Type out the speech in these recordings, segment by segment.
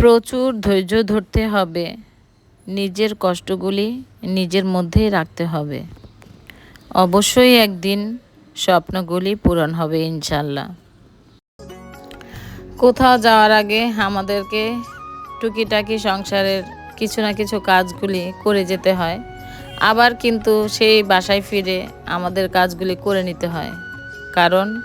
প্রচুর ধৈর্য ধরতে হবে। নিজের কষ্টগুলি নিজের মধ্যেই রাখতে হবে। অবশ্যই একদিন স্বপ্নগুলি পূরণ হবে ইনশাল্লাহ। কোথাও যাওয়ার আগে আমাদেরকে টুকিটাকি সংসারের কিছু না কিছু কাজগুলি করে যেতে হয়। আবার কিন্তু সেই বাসায় ফিরে আমাদের কাজগুলি করে নিতে হয়। কারণ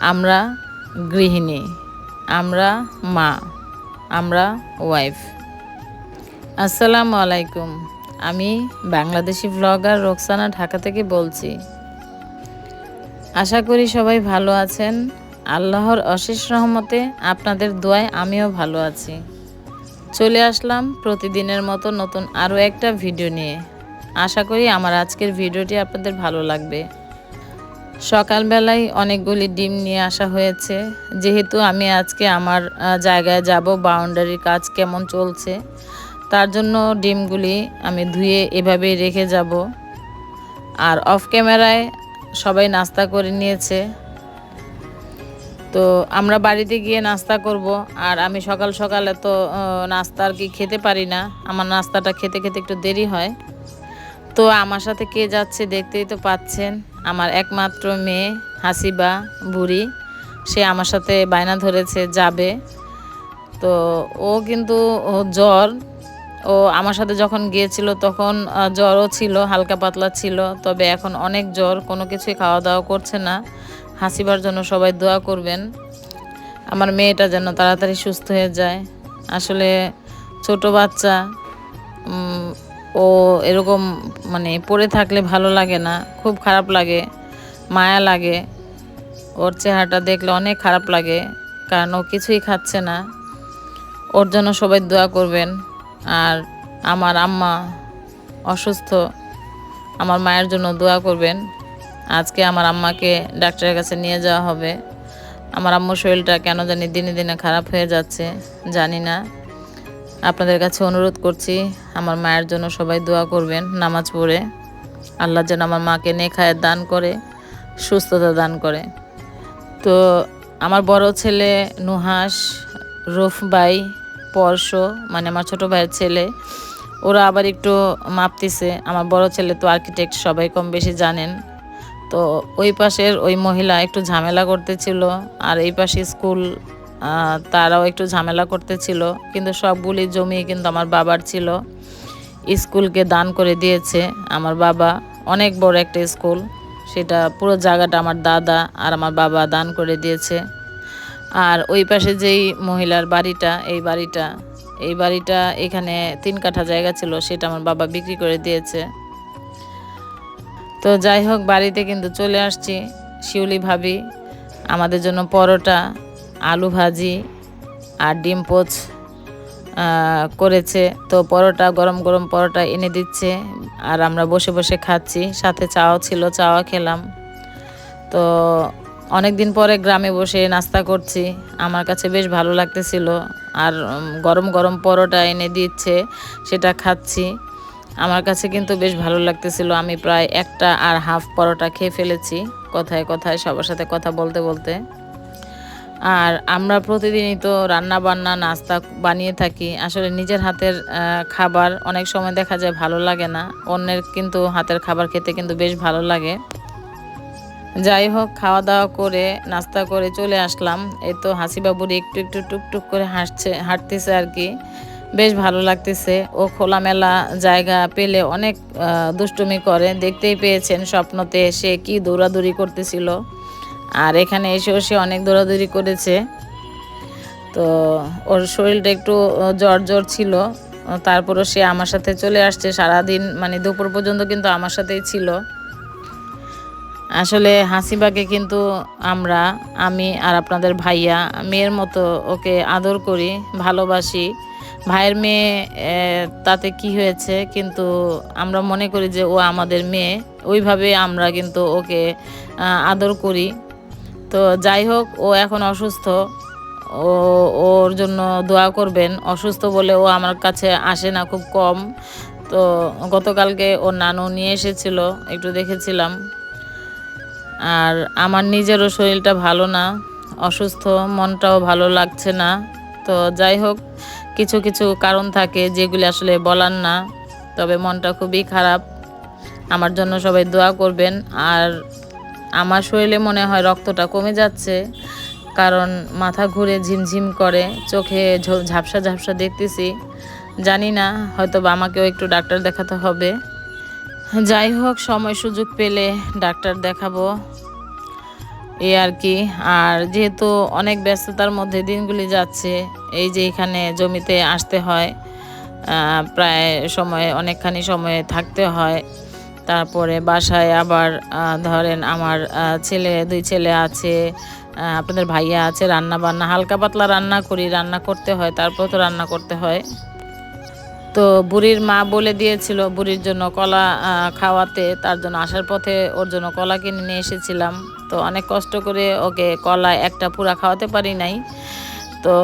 আমরা গৃহিণী, আমরা মা। আমরা ওয়াইফ আসসালামু আলাইকুম আমি বাংলাদেশি ব্লগার রোকসানা ঢাকা থেকে বলছি। আশা করি সবাই ভালো আছেন। আল্লাহর অশেষ রহমতে আপনাদের দোয়ায় আমিও ভালো আছি। চলে আসলাম প্রতিদিনের মতো নতুন আরও একটা ভিডিও নিয়ে। আশা করি আমার আজকের ভিডিওটি আপনাদের ভালো লাগবে। সকালবেলায় অনেকগুলি ডিম নিয়ে আসা হয়েছে। যেহেতু আমি আজকে আমার জায়গায় যাব বাউন্ডারির কাজ কেমন চলছে, তার জন্য ডিমগুলি আমি ধুয়ে এভাবেই রেখে যাব। আর অফ ক্যামেরায় সবাই নাস্তা করে নিয়েছে। তো আমরা বাড়িতে গিয়ে নাস্তা করব, আর আমি সকাল সকালে তো নাস্তা আর কি খেতে পারি না। আমার নাস্তাটা খেতে খেতে একটু দেরি হয়। তো আমার সাথে কে যাচ্ছে দেখতেই তো পাচ্ছেন। আমার একমাত্র মেয়ে হাসিবা বুড়ি, সে আমার সাথে বায়না ধরেছে, যাবে। তো ও কিন্তু জ্বর। ও আমার সাথে যখন গিয়েছিল তখন জ্বরও ছিল, হালকা পাতলা ছিল, তবে এখন অনেক জ্বর, কোনো কিছুই খাওয়া দাওয়া করছে না। হাসিবার জন্য সবাই দোয়া করবেন। আমার মেয়েটা যেন তাড়াতাড়ি সুস্থ হয়ে যায়। আসলে ছোট বাচ্চা ও এরকম মানে পড়ে থাকলে ভালো লাগে না, খুব খারাপ লাগে, মায়া লাগে। ওর চেহারাটা দেখলে অনেক খারাপ লাগে, কারণ ও কিছুই খাচ্ছে না। ওর জন্য সবাই দোয়া করবেন। আর আমার আম্মা অসুস্থ, আমার মায়ের জন্য দোয়া করবেন। আজকে আমার আম্মাকে ডাক্তারের কাছে নিয়ে যাওয়া হবে। আমার আম্মুর শরীরটা কেন জানি দিনে দিনে খারাপ হয়ে যাচ্ছে, জানি না। আপনাদের কাছে অনুরোধ করছি, আমার মায়ের জন্য সবাই দোয়া করবেন, নামাজ পড়ে। আল্লাহ যেন আমার মাকে নেখায় দান করে, সুস্থতা দান করে। তো আমার বড় ছেলে নুহাস, রুফবাই, পরশ মানে আমার ছোট ভাইয়ের ছেলে, ওরা আবার একটু মাপতিছে। আমার বড় ছেলে তো আর্কিটেক্ট সবাই কম বেশি জানেন। তো ওই পাশের ওই মহিলা একটু ঝামেলা করতেছিল, আর এই পাশে স্কুল তারাও একটু ঝামেলা করতেছিল, কিন্তু সবগুলি জমি কিন্তু আমার বাবার ছিল। স্কুলকে দান করে দিয়েছে আমার বাবা, অনেক বড় একটা স্কুল। সেটা পুরো জায়গাটা আমার দাদা আর আমার বাবা দান করে দিয়েছে। আর ওই পাশে যেই মহিলার বাড়িটা, এই বাড়িটা এই বাড়িটা এখানে তিন কাঠা জায়গা ছিল, সেটা আমার বাবা বিক্রি করে দিয়েছে। তো যাই হোক, বাড়িতে কিন্তু চলে আসছি, শিউলি ভাবি। আমাদের জন্য পরোটা আলু ভাজি আর ডিম পোচ করেছে। তো পরোটা, গরম গরম পরোটা এনে দিচ্ছে। আর আমরা বসে বসে খাচ্ছি। সাথে চাও ছিল, চাওয়া খেলাম। তো অনেক দিন পরে গ্রামে বসে নাস্তা করছি। আমার কাছে বেশ ভালো লাগতেছিল। আর গরম গরম পরোটা এনে দিচ্ছে, সেটা খাচ্ছি। আমার কাছে কিন্তু বেশ ভালো লাগতেছিল। আমি প্রায় একটা আর হাফ পরোটা খেয়ে ফেলেছি। কথায় কথায় সবার সাথে কথা বলতে বলতে। আর আমরা প্রতিদিনই তো রান্না বান্না, নাস্তা বানিয়ে থাকি। আসলে নিজের হাতের খাবার অনেক সময় দেখা যায় ভালো লাগে না। অন্যের কিন্তু হাতের খাবার খেতে কিন্তু বেশ ভালো লাগে। যাই হোক খাওয়া দাওয়া করে, নাস্তা করে চলে আসলাম। এই তো হাসিবাবুর একটু একটু টুকটুক করে হাসছে, হাঁটতেছে আর কি। বেশ ভালো লাগতেছে। ও খোলামেলা জায়গা পেলে অনেক দুষ্টুমি করে। দেখতেই পেয়েছেন স্বপ্নতে সে কি দৌড়াদৌড়ি করতেছিল। আর এখানে এসেও সে অনেক দৌড়াদৌড়ি করেছে। তো ওর শরীরটা একটু জ্বর জ্বর ছিল। তারপরও সে আমার সাথে চলে আসছে। সারাদিন মানে দুপুর পর্যন্ত কিন্তু আমার সাথেই ছিল। আসলে হাসিবাকে কিন্তু আমরা, আমি আর আপনাদের ভাইয়া, মেয়ের মতো ওকে আদর করি, ভালোবাসি। ভাইয়ের মেয়ে তাতে কি হয়েছে কিন্তু আমরা মনে করি যে ও আমাদের মেয়ে। ওইভাবে আমরা কিন্তু ওকে আদর করি। তো যাই হোক, ও এখন অসুস্থ। ও, ওর জন্য দোয়া করবেন। অসুস্থ বলে ও আমার কাছে আসে না, খুব কম। তো গতকালকে ওর নানু নিয়ে এসেছিল, একটু দেখেছিলাম। আর আমার নিজেরও শরীরটা ভালো না, অসুস্থ, মনটাও ভালো লাগছে না। তো যাই হোক, কিছু কিছু কারণ থাকে যেগুলি আসলে বলার না, তবে মনটা খুবই খারাপ। আমার জন্য সবাই দোয়া করবেন। আর আমার শরীরে মনে হয় রক্তটা কমে যাচ্ছে, কারণ মাথা ঘুরে ঝিমঝিম করে, চোখে ঝাপসা ঝাপসা দেখতেছি। জানি না হয়তো বা আমাকেও একটু ডাক্তার দেখাতে হবে। যাই হোক, সময় সুযোগ পেলে ডাক্তার দেখাবো। এই আর কি, আর যেহেতু অনেক ব্যস্ততার মধ্যে দিনগুলি যাচ্ছে, এই যে এখানে জমিতে আসতে হয় প্রায় সময়, অনেকখানি সময়ে থাকতে হয়। তারপরে বাসায় আবার ধরেন আমার ছেলে, দুই ছেলে আছে আপনাদের ভাইয়া আছে রান্না বান্না হালকা পাতলা রান্না করি, রান্না করতে হয়, তারপর তো রান্না করতে হয়। তো বুড়ির মা বলে দিয়েছিল বুড়ির জন্য কলা খাওয়াতে, তার জন্য আসার পথে ওর জন্য কলা কিনে নিয়ে এসেছিলাম। তো অনেক কষ্ট করে ওকে কলা একটা পুরা খাওয়াতে পারি নাই। তো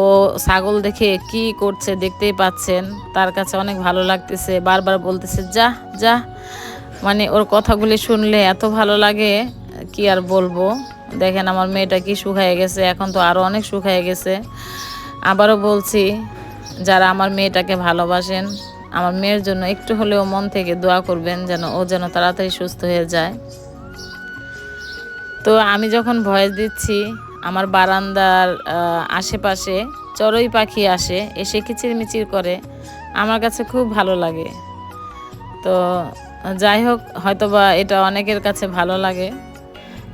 ও ছাগল দেখে কি করছে দেখতেই পাচ্ছেন। তার কাছে অনেক ভালো লাগতেছে। বারবার বলতেছে, যা যা। মানে ওর কথাগুলি শুনলে এত ভালো লাগে, কি আর বলব? দেখেন আমার মেয়েটা কি শুকায় গেছে। এখন তো আরও অনেক শুকায় গেছে। আবারও বলছি, যারা আমার মেয়েটাকে ভালোবাসেন, আমার মেয়ের জন্য একটু হলেও মন থেকে দোয়া করবেন যেন ও যেন তাড়াতাড়ি সুস্থ হয়ে যায়। তো আমি যখন ভয়েস দিচ্ছি আমার বারান্দার আশেপাশে চড়ুই পাখি আসে, এসে কিচিরমিচির করে। আমার কাছে খুব ভালো লাগে। তো, যাই হোক, হয়তোবা এটা অনেকের কাছে ভালো লাগে।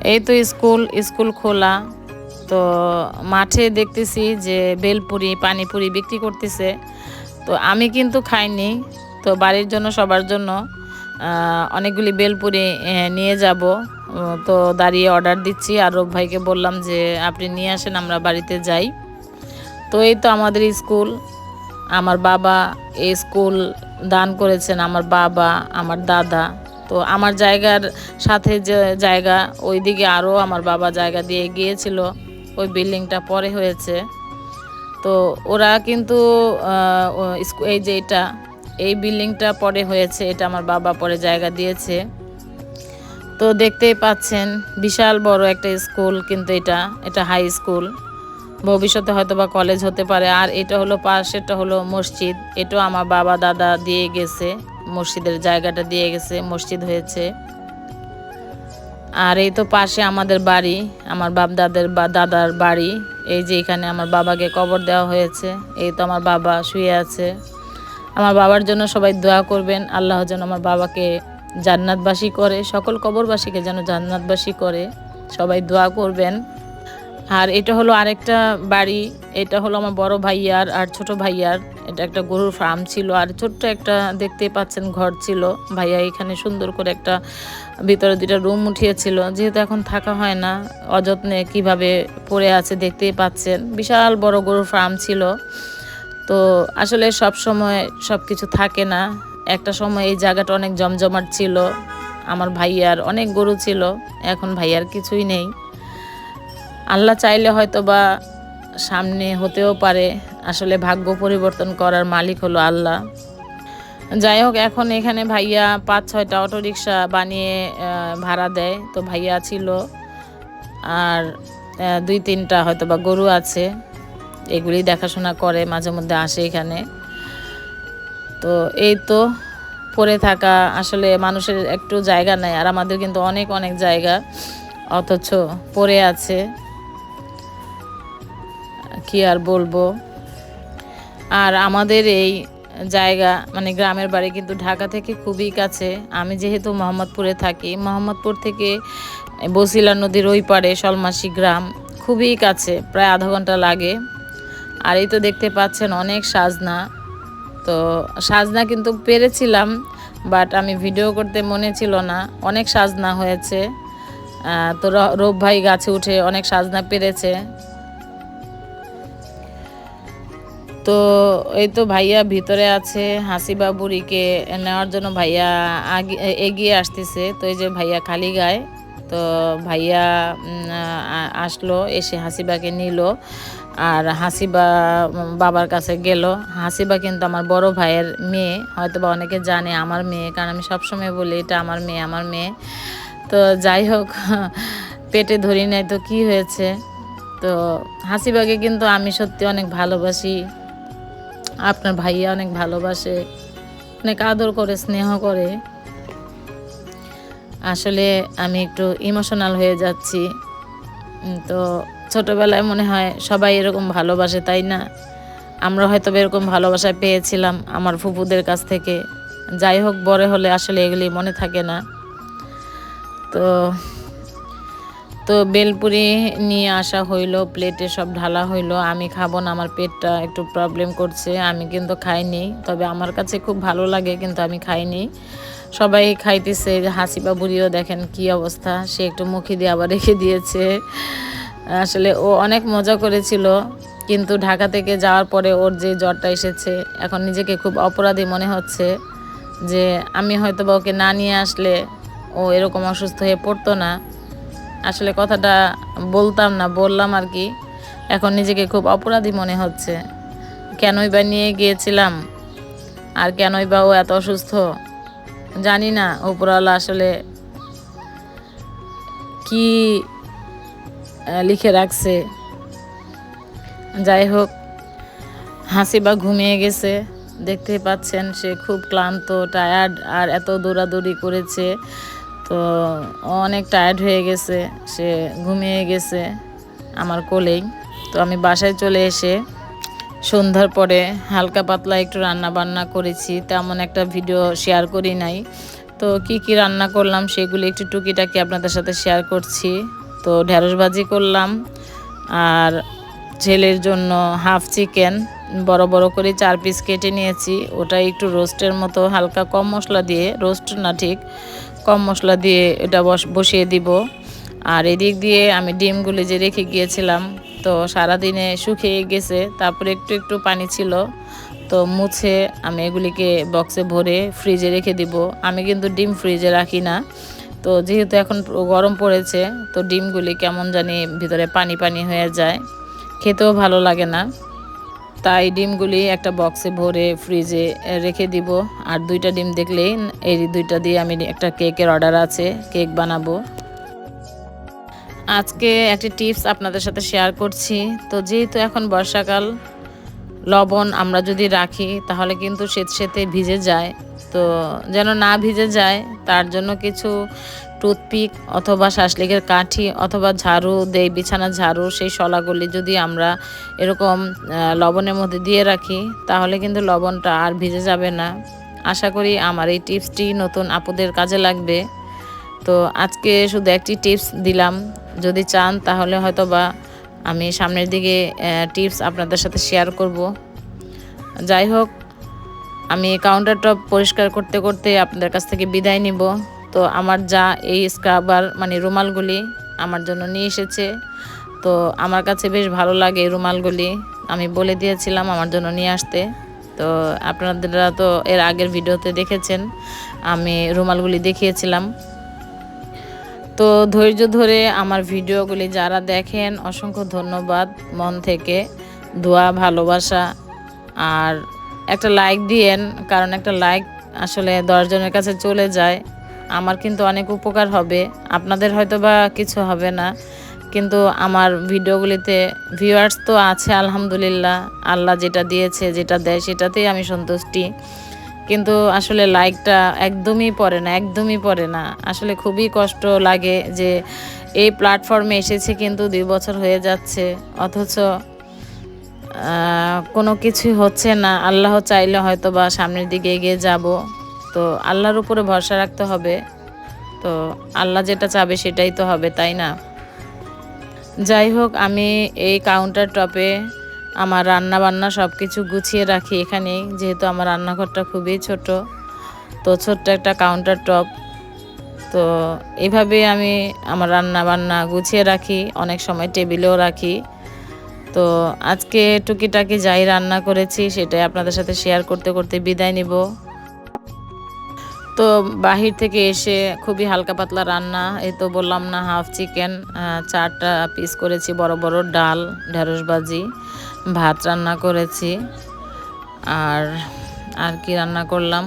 এই তো স্কুল স্কুল খোলা। তো, মাঠে দেখতেছি যে বেলপুরি, পানিপুরি বিক্রি করতেছে। তো, আমি কিন্তু খাইনি। তো, বাড়ির জন্য, সবার জন্য। অনেকগুলি বেলপুরি নিয়ে যাব। তো দাঁড়িয়ে অর্ডার দিচ্ছি। আর রূপ ভাইকে বললাম যে, আপনি নিয়ে আসেন, আমরা বাড়িতে যাই। তো এই তো আমাদের স্কুল। আমার বাবা এই স্কুল দান করেছেন, আমার বাবা, আমার দাদা। তো আমার জায়গার সাথে যে জায়গা, ওইদিকে আরও আমার বাবা জায়গা দিয়ে গিয়েছিল। ওই বিল্ডিংটা পরে হয়েছে। তো ওরা কিন্তু এই যে এটা এই বিল্ডিংটা পরে হয়েছে, এটা আমার বাবা পরে জায়গা দিয়েছে। তো দেখতেই পাচ্ছেন, বিশাল বড় একটা স্কুল কিন্তু এটা এটা হাই স্কুল। ভবিষ্যতে হয়তো বা কলেজ হতে পারে, আর এটা হলো পাশেরটা হলো মসজিদ, এটাও আমার বাবা, দাদা দিয়ে গেছে, মসজিদের জায়গাটা দিয়ে গেছে, মসজিদ হয়েছে। আর এই তো পাশে আমাদের বাড়ি, আমার বাপ দাদের বা, দাদার বাড়ি, এই যে এখানে আমার বাবাকে কবর দেওয়া হয়েছে, এই তো আমার বাবা শুয়ে আছে। আমার বাবার জন্য সবাই দোয়া করবেন, আল্লাহ যেন আমার বাবাকে জান্নাতবাসী করে, সকল কবরবাসীকে যেন জান্নাতবাসী করে, সবাই দোয়া করবেন। আর এটা হলো আরেকটা বাড়ি, এটা হলো আমার বড় ভাইয়ার আর ছোট ভাইয়ার, এটা একটা গরুর ফার্ম ছিল, আর ছোট্ট একটা দেখতেই পাচ্ছেন ঘর ছিল, ভাইয়া এখানে সুন্দর করে একটা ভিতরে দুটা রুম উঠিয়েছিল, যেহেতু এখন থাকা হয় না, অযত্নে কীভাবে পড়ে আছে দেখতেই পাচ্ছেন, বিশাল বড় গরুর ফার্ম ছিল। তো আসলে সব সময় সব কিছু থাকে না। একটা সময় এই জায়গাটা অনেক জমজমাট ছিল, আমার ভাইয়ার অনেক গরু ছিল, এখন ভাইয়ার কিছুই নেই। আল্লাহ চাইলে হয়তো বা সামনে হতেও পারে, আসলে ভাগ্য পরিবর্তন করার মালিক হলো আল্লাহ। যাই হোক, এখন এখানে ভাইয়া পাঁচ ছয়টা অটো রিক্সা বানিয়ে ভাড়া দেয়, তো ভাইয়া ছিল। আর দুই তিনটা হয়তো বা গরু আছে। এগুলি দেখাশোনা করে, মাঝে মধ্যে আসে এখানে। তো এই তো পড়ে থাকা আসলে মানুষের একটু জায়গা নেই, আর আমাদের কিন্তু অনেক অনেক জায়গা অথচ পড়ে আছে। কি আর বলব? আর আমাদের এই জায়গা মানে গ্রামের বাড়ি কিন্তু ঢাকা থেকে খুবই কাছে। আমি যেহেতু মোহাম্মদপুরে থাকি, মোহাম্মদপুর থেকে বসিলা নদীর ওই পাড়ে সলমাসি গ্রাম খুবই কাছে, প্রায় আধা ঘণ্টা লাগে। আর এই তো দেখতে পাচ্ছেন অনেক সাজনা। তো সাজনা কিন্তু পেরেছিলাম বাট আমি ভিডিও করতে মনে ছিল না। অনেক সাজনা হয়েছে। তো র- রূপ ভাই গাছে উঠে অনেক সাজনা পেরেছে। তো এই তো ভাইয়া ভিতরে আছে হাসিবা বুড়িকে নেওয়ার জন্য ভাইয়া এগিয়ে আসতেছে। তো এই যে ভাইয়া খালি গায়ে, তো ভাইয়া আসলো, এসে হাসিবাকে নিল। আর হাসিবা বাবার কাছে গেল। হাসিবা কিন্তু আমার বড় ভাইয়ের মেয়ে হয়তো বা অনেকে জানে আমার মেয়ে, কারণ আমি সবসময় বলি, এটা আমার মেয়ে আমার মেয়ে। তো যাই হোক, পেটে ধরি নাই তো কি হয়েছে? তো হাসিবাগে কিন্তু আমি সত্যি অনেক ভালোবাসি। আপনার ভাইয়া অনেক ভালোবাসে, অনেক আদর করে, স্নেহ করে। আসলে আমি একটু ইমোশনাল হয়ে যাচ্ছি। তো ছোটবেলায় মনে হয় সবাই এরকম ভালোবাসে, তাই না? আমরা হয়তো এরকম ভালোবাসা পেয়েছিলাম আমার ফুপুদের কাছ থেকে। যাই হোক, বড় হলে আসলে এগুলি মনে থাকে না। তো তো বেলপুরি নিয়ে আসা হইল, প্লেটে সব ঢালা হইল। আমি খাব না, আমার পেটটা একটু প্রবলেম করছে, আমি কিন্তু খাইনি। তবে আমার কাছে খুব ভালো লাগে, কিন্তু আমি খাইনি। সবাই খাইতেছে হাসিবা বুড়িও দেখেন কি অবস্থা, সে একটু মুখে দিয়ে আবার রেখে দিয়েছে। আসলে ও অনেক মজা করেছিল, কিন্তু ঢাকা থেকে যাওয়ার পরে ওর যে জ্বরটা এসেছে, এখন নিজেকে খুব অপরাধী মনে হচ্ছে যে আমি হয়তো বা ওকে না নিয়ে আসলে ও এরকম অসুস্থ হয়ে পড়তো না। আসলে কথাটা বলতাম না, বললাম আর কি, এখন নিজেকে খুব অপরাধী মনে হচ্ছে। কেনই বা নিয়ে গিয়েছিলাম? আর কেনই বা ও এত অসুস্থ? জানি না উপরওয়ালা আসলে কি লিখে রাখছে। যাই হোক হাসিবা ঘুমিয়ে গেছে। দেখতে পাচ্ছেন সে খুব ক্লান্ত টায়ার্ড আর এত দৌড়াদৌড়ি করেছে। তো অনেক টায়ার্ড হয়ে গেছে, সে ঘুমিয়ে গেছে আমার কোলেই। তো আমি বাসায় চলে এসে সন্ধ্যার পরে হালকা পাতলা একটু রান্না বান্না করেছি, তেমন একটা ভিডিও শেয়ার করি নাই। তো কি কি রান্না করলাম সেগুলি একটু টুকিটাকি আপনাদের সাথে শেয়ার করছি। তো ঢেঁড়স ভাজি করলাম। আর ছেলের জন্য হাফ চিকেন বড় বড় করে চার পিস কেটে নিয়েছি। ওটা একটু রোস্টের মতো, হালকা কম মশলা দিয়ে, রোস্ট না ঠিক, কম মশলা দিয়ে এটা বস, বসিয়ে দিব। আর এদিক দিয়ে আমি ডিমগুলি যে রেখে গিয়েছিলাম, তো সারাদিনে শুকিয়ে গেছে, তারপরে একটু একটু পানি ছিল। তো মুছে আমি এগুলিকে বক্সে ভরে ফ্রিজে রেখে দিব। আমি কিন্তু ডিম ফ্রিজে রাখি না। তো যেহেতু এখন গরম পড়েছে, তো ডিমগুলি কেমন জানি ভিতরে পানি পানি হয়ে যায়। খেতেও ভালো লাগে না। তাই ডিমগুলি একটা বক্সে ভরে ফ্রিজে রেখে দিব। আর দুইটা ডিম দেখলেই এই দুইটা দিয়ে আমি একটা কেকের অর্ডার আছে, কেক বানাবো। আজকে একটি টিপস আপনাদের সাথে শেয়ার করছি। তো যেহেতু এখন বর্ষাকাল, লবণ আমরা যদি রাখি তাহলে কিন্তু স্বেত সেতে ভিজে যায়। তো যেন না ভিজে যায়, তার জন্য কিছু টুথপিক অথবা শাসলিকের কাঠি অথবা ঝাড়ু দেই বিছানা ঝাড়ু, সেই শলাগুলি যদি আমরা এরকম লবণের মধ্যে দিয়ে রাখি, তাহলে কিন্তু লবণটা আর ভিজে যাবে না। আশা করি আমার এই টিপসটি নতুন আপুদের কাজে লাগবে। তো আজকে শুধু একটি টিপস দিলাম। যদি চান, তাহলে হয়তো বা আমি সামনের দিকে টিপস আপনাদের সাথে শেয়ার করব। যাই হোক আমি কাউন্টার টপ পরিষ্কার করতে করতে আপনাদের কাছ থেকে বিদায় নিব। তো আমার যা এই স্ক্রাবার মানে রুমালগুলি আমার জন্য নিয়ে এসেছে। তো আমার কাছে বেশ ভালো লাগে এই রুমালগুলি। আমি বলে দিয়েছিলাম আমার জন্য নিয়ে আসতে। তো আপনারা তো এর আগের ভিডিওতে দেখেছেন, আমি রুমালগুলি দেখিয়েছিলাম। তো ধৈর্য ধরে আমার ভিডিওগুলি যারা দেখেন, অসংখ্য ধন্যবাদ। মন থেকে দোয়া, ভালোবাসা, আর একটা লাইক দিয়েন, কারণ একটা লাইক আসলে দশজনের কাছে চলে যায়। আমার কিন্তু অনেক উপকার হবে। আপনাদের হয়তো বা কিছু হবে না, কিন্তু আমার ভিডিওগুলিতে ভিউয়ার্স তো আছে, আলহামদুলিল্লাহ। আল্লাহ যেটা দিয়েছে, যেটা দেয়, সেটাতেই আমি সন্তুষ্টি। কিন্তু আসলে লাইকটা একদমই পড়ে না, একদমই পড়ে না। আসলে খুবই কষ্ট লাগে যে এই প্ল্যাটফর্মে এসেছে কিন্তু দুই বছর হয়ে যাচ্ছে। অথচ কোনো কিছুই হচ্ছে না। আল্লাহ চাইলে হয়তো বা সামনের দিকে এগিয়ে যাব। তো আল্লাহর উপরে ভরসা রাখতে হবে। তো আল্লাহ যেটা চাবে সেটাই তো হবে, তাই না? যাই হোক, আমি এই কাউন্টার টপে আমার রান্না বান্না সব কিছু গুছিয়ে রাখি এখানেই যেহেতু আমার রান্নাঘরটা খুবই ছোট। তো ছোট্ট একটা কাউন্টার টপ তো এভাবে আমি আমার রান্না বান্না গুছিয়ে রাখি। অনেক সময় টেবিলেও রাখি। তো আজকে টুকিটাকি যাই রান্না করেছি, সেটাই আপনাদের সাথে শেয়ার করতে করতে বিদায় নিব। তো বাহির থেকে এসে খুবই হালকা পাতলা রান্না, এই তো বললাম না হাফ চিকেন চারটা পিস করেছি, বড় বড় ডাল, ঢেঁড়স ভাজি, ভাত রান্না করেছি। আর আর কি রান্না করলাম?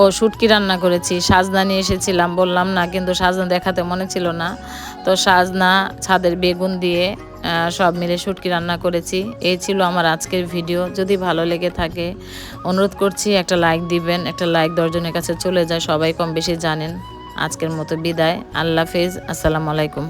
ও শুটকি রান্না করেছি, সাজনা নিয়ে এসেছিলাম, বললাম না, কিন্তু সাজনা দেখাতে মনে ছিল না। তো সাজনা, ছাদের বেগুন দিয়ে সব মিলে শুটকি রান্না করেছি। এই ছিল আমার আজকের ভিডিও। যদি ভালো লেগে থাকে, অনুরোধ করছি একটা লাইক দিবেন, একটা লাইক দশজনের কাছে চলে যায়, সবাই কম বেশি জানেন। আজকের মতো বিদায়, আল্লাহ হাফেজ, আসসালামু আলাইকুম।